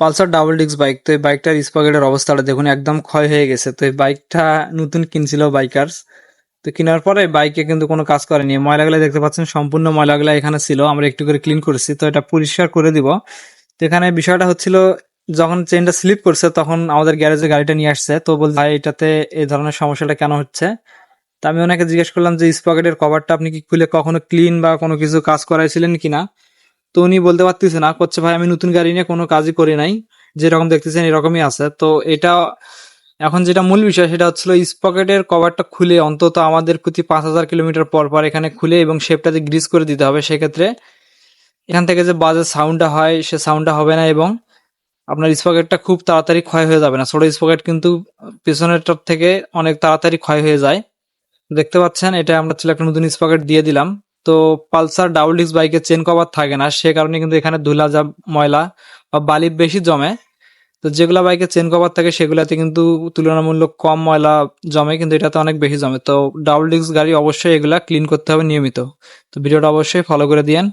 Pulsar double disk bike. তো এই বাইকটার স্পকেটের অবস্থাটা দেখুন, একদম ক্ষয় হয়ে গেছে। তো এই বাইকটা নতুন কিনছিল বাইকার্স। তো কেনার পরে বাইকে কিন্তু কোনো কাজ করেনি। ময়লাগুলো দেখতে পাচ্ছেন, সম্পূর্ণ ময়লাগুলো এখানে ছিল। আমরা একটু করে ক্লিন করেছি। তো এটা পরিষ্কার করে দিব। তো এখানে বিষয়টা হচ্ছিল, যখন চেনটা স্লিপ করছে, তখন আমাদের গ্যারেজে গাড়িটা নিয়ে আসছে। তো বল ভাই, এটাতে এই ধরনের সমস্যাটা কেন হচ্ছে? তা আমি ওনাকে জিজ্ঞেস করলাম যে, স্পকেটের কভারটা আপনি কি খুলে কখনো ক্লিন বা কোনো কিছু কাজ করাইছিলেন কিনা? তো উনি বলতে পারতেছে না, করছে, ভাই, আমি নতুন গাড়ি নিয়ে কোনো কাজই করি নাই, যেরকম দেখতেছেন এরকমই আছে। তো এটা, এখন যেটা মূল বিষয় সেটা হচ্ছিল স্পকেটের কভারটা খুলে অন্তত আমাদের প্রতি পাঁচ হাজার কিলোমিটার পর পর এখানে খুলে এবং শেপটাতে গ্রিস করে দিতে হবে। সেক্ষেত্রে এখান থেকে যে বাজে সাউন্ডটা হয়, সে সাউন্ডটা হবে না এবং আপনার স্পকেটটা খুব তাড়াতাড়ি ক্ষয় হয়ে যাবে না। ছোট স্পকেট কিন্তু পিছনেরটার থেকে অনেক তাড়াতাড়ি ক্ষয় হয়ে যায়। দেখতে পাচ্ছেন, এটা আমরা ছিল একটা নতুন স্পকেট দিয়ে দিলাম। তো পালসার ডাবল ডিস্ক বাইকে চেন কভার থাকে না, সে কারণে কিন্তু এখানে ধুলা যা ময়লা বা বালি বেশি জমে। তো যেগুলো বাইকে চেন কভার থাকে সেগুলোতে কিন্তু তুলনামূলক কম ময়লা জমে, কিন্তু এটাতে অনেক বেশি জমে। তো ডাবল ডিস্ক গাড়ি অবশ্যই এগুলা ক্লিন করতে হবে নিয়মিত। তো ভিডিওটা অবশ্যই ফলো করে দিয়েন।